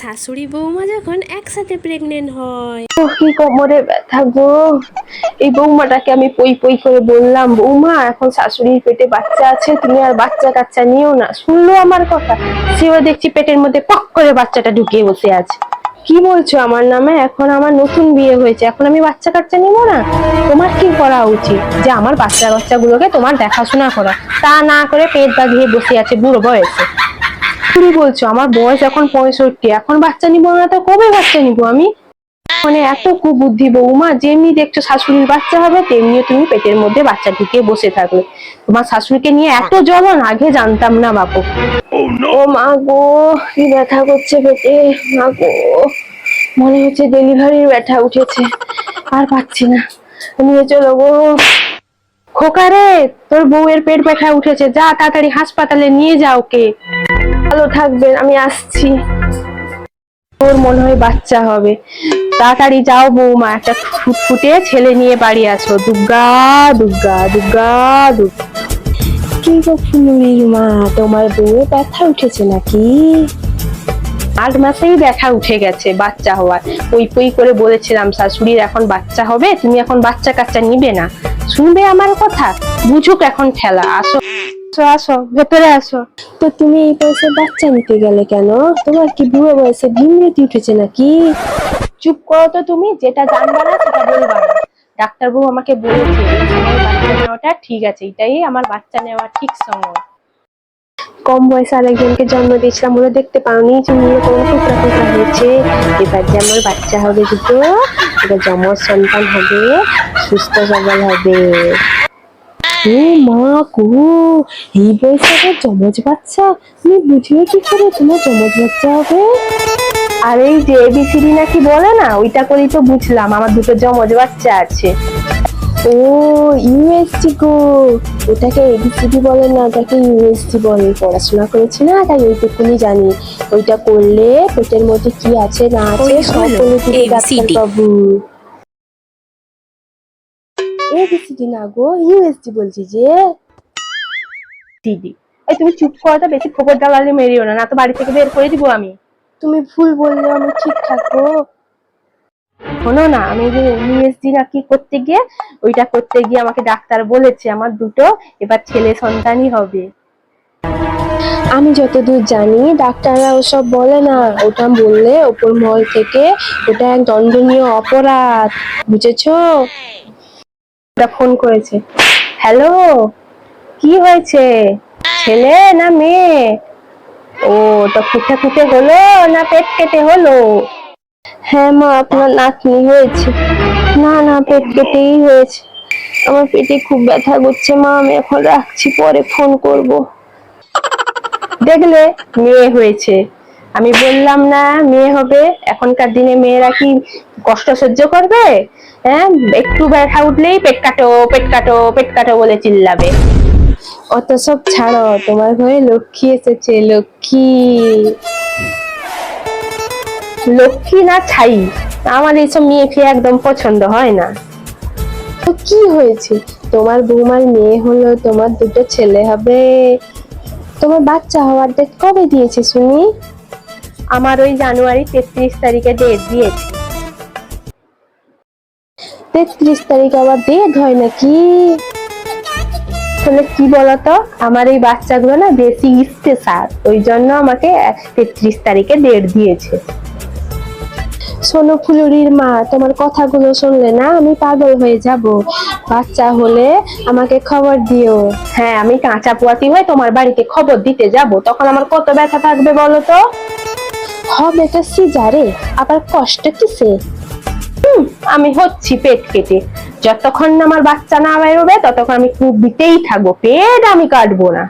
শাশুড়ি বৌমা যখন একসাথে প্রেগনেন্ট হয়। ও, কি কোমরে ব্যথা গো? এই বৌমাটাকে আমি পই পই করে বললাম, বৌমা, এখন শাশুড়ির পেটে বাচ্চা আছে, তুমি আর বাচ্চা কাচ্চা নিও না। শুনলো আমার কথা। সেও দেখছি পেটের মধ্যে পক করে বাচ্চাটা ঢুকিয়ে বসে আছে। কি বলছো আমার নামে? এখন আমার নতুন বিয়ে হয়েছে, এখন আমি বাচ্চা কাচ্চা নিবো না? তোমার কি করা উচিত? যে আমার বাচ্চা বাচ্চাগুলোকে তোমার দেখাশোনা করা। তা না করে পেট বাঁধিয়ে বসে আছে বুড়ো বয়সে। কি বলছো আমার বয়স এখন পঁয়ষট্টি এখন বাচ্চা নিবো না তো কবে বাচ্চা নিবো আমি? মানে এত কুবুদ্ধি বৌমা যেমনি দেখছ শাশুড়ির বাচ্চা হবে তেমনিও তুমি পেটের মধ্যে বাচ্চা ঢুকিয়ে বসে থাকবে তোমার শাশুড়িকে নিয়ে এত জ্বলন আগে জানতাম না বাপু। ও মা গো কি ব্যথা করছে পেটে মা গো। মনে হচ্ছে ডেলিভারির ব্যথা উঠেছে আর পাচ্ছি না। নিয়ে চলো গো। খোকা রে তোর বউয়ের পেট ব্যথা উঠেছে যা তাড়াতাড়ি হাসপাতালে নিয়ে যা ওকে। ভালো থাকবেন, আমি আসছি। তোর মনে হয় বাচ্চা হবে। তাড়াতাড়ি যাও বৌমা, একটা ফুটফুটে ছেলে নিয়ে বাড়ি আসো দুর্গা দুর্গা দুর্গা দুর্গা কি মা, তোমার বউয়ে ব্যথা উঠেছে নাকি? আট মাসেই ব্যথা উঠে গেছে বাচ্চা হওয়ার। পই পই করে বলেছিলাম, শাশুড়ির এখন বাচ্চা হবে, তুমি এখন বাচ্চা কাচ্চা নিবে না। শুনবে আমার কথা? বুঝুক এখন ঠেলা আসো। আসো আসো ভেতরে আসো। তো তুমি এই বয়সে বাচ্চা নিতে গেলে কেন? তোমার কি বুড়ো বয়সে ভিমরেতি উঠেছে নাকি? চুপ করো তো তুমি যেটা জানবা না সেটা বলবা না। ডাক্তারবাবু আমাকে বলেছে এই বাচ্চা নেওয়াটা ঠিক আছে এটাই আমার বাচ্চা নেওয়া ঠিক সময়। কম বয়সে আরেকজনকে জন্ম দিয়েছিলাম ওরা দেখতে পাওনি চুমিয়ে কোনো টুকরা টুকরা হয়েছে। এবার যে আমার বাচ্চা হবে দুটো এটা যমজ সন্তান হবে সুস্থ সবল হবে। ও মা গো এই বয়সে জমজ বাচ্চা? তুমি বুঝিও কি করে তোমার জমজ বাচ্চা হবে? আর এই যে এবিসিডি নাকি বলে না ওইটা করেই তো বুঝলাম আমার দুটো জমজ বাচ্চা আছে। ও ইউএসডি গো ওটাকে এবিসিডি বলে না ওটাকে ইউএসডি বলে। পড়াশোনা করেছি না তাই ওইটুকুনি জানি। ওইটা করলে পেটের মধ্যে কি আছে না আছে সব বলে দিবে ডাক্তারবাবু। এবিসিডি না ইউএসডি বলছি যে, দিদি, এই তুমি চুপ করো তো বেশি খবর দালালি মেরিও না না তো বাড়ি থেকে বের করে দিব আমি। তুমি ভুল বললে আমি ঠিক থাকব। শোনো না, আমি যে ইউএসডি না কি করতে গিয়ে, ওইটা করতে গিয়ে আমাকে ডাক্তার বলেছে আমার দুটো, এবার ছেলে সন্তানই হবে। আমি যতদূর জানি, ডাক্তাররা ওসব বলে না, ওটা বললে ওপর মহল থেকে ওটা এক দণ্ডনীয় অপরাধ, বুঝেছ? ফোন করেছে। হ্যালো, কি হয়েছে? ছেলে না মেয়ে? ও, তো ফুটে ফুটে হলো না পেট কেটে হলো? হ্যাঁ মা, আপনার নাতনি হয়েছে। না না, পেট কেটেই হয়েছে। আমার পেটে খুব ব্যথা করছে মা, আমি এখন রাখছি, পরে ফোন করব। দেখলে মেয়ে হয়েছে। আমি বললাম না, মেয়ে হবে। এখনকার দিনে মেয়েরা কি কষ্ট সহ্য করবে? হ্যাঁ একটু ব্যথা উঠলেই পেট কাটো পেট কাটো পেট কাটো বলে চিল্লাবে। অত সব ছাড়ো তোমার ঘরে লক্ষ্মী এসেছে লক্ষ্মী। লক্ষ্মী না ছাই? আমার এইসব মেয়ে ফিয়ে একদম পছন্দ হয় না। তো কি হয়েছে? তোমার বৌমার মেয়ে হলো তোমার দুটো ছেলে হবে। তোমার বাচ্চা হওয়ার ডেট কবে দিয়েছে শুনি আমার ওই জানুয়ারি তেত্রিশ তারিখে ডেট দিয়েছে। তেত্রিশ তারিখ আবার ডেট হয় নাকি? তাহলে কি বলতো? আমার এই বাচ্চাগুলো না বেশি স্পেশাল ওই জন্য আমাকে তেত্রিশ তারিখে ডেট দিয়েছে। শোনো ফুলুরির মা, তোমার কথাগুলো শুনলে না আমি পাগল হয়ে যাব। বাচ্চা হলে আমাকে খবর দিও। হ্যাঁ আমি কাঁচা পোয়াতি হয়ে তোমার বাড়িতে খবর দিতে যাব। তখন আমার কত ব্যথা থাকবে বলো তো? হবে তো সিজারে, আবার কষ্ট কিসে? আমি হচ্ছি পেট কেটে। যতক্ষণ আমার বাচ্চা না বেরোবে, ততক্ষণ আমি খুব দিতেই থাকব। পেট আমি কাটবো না।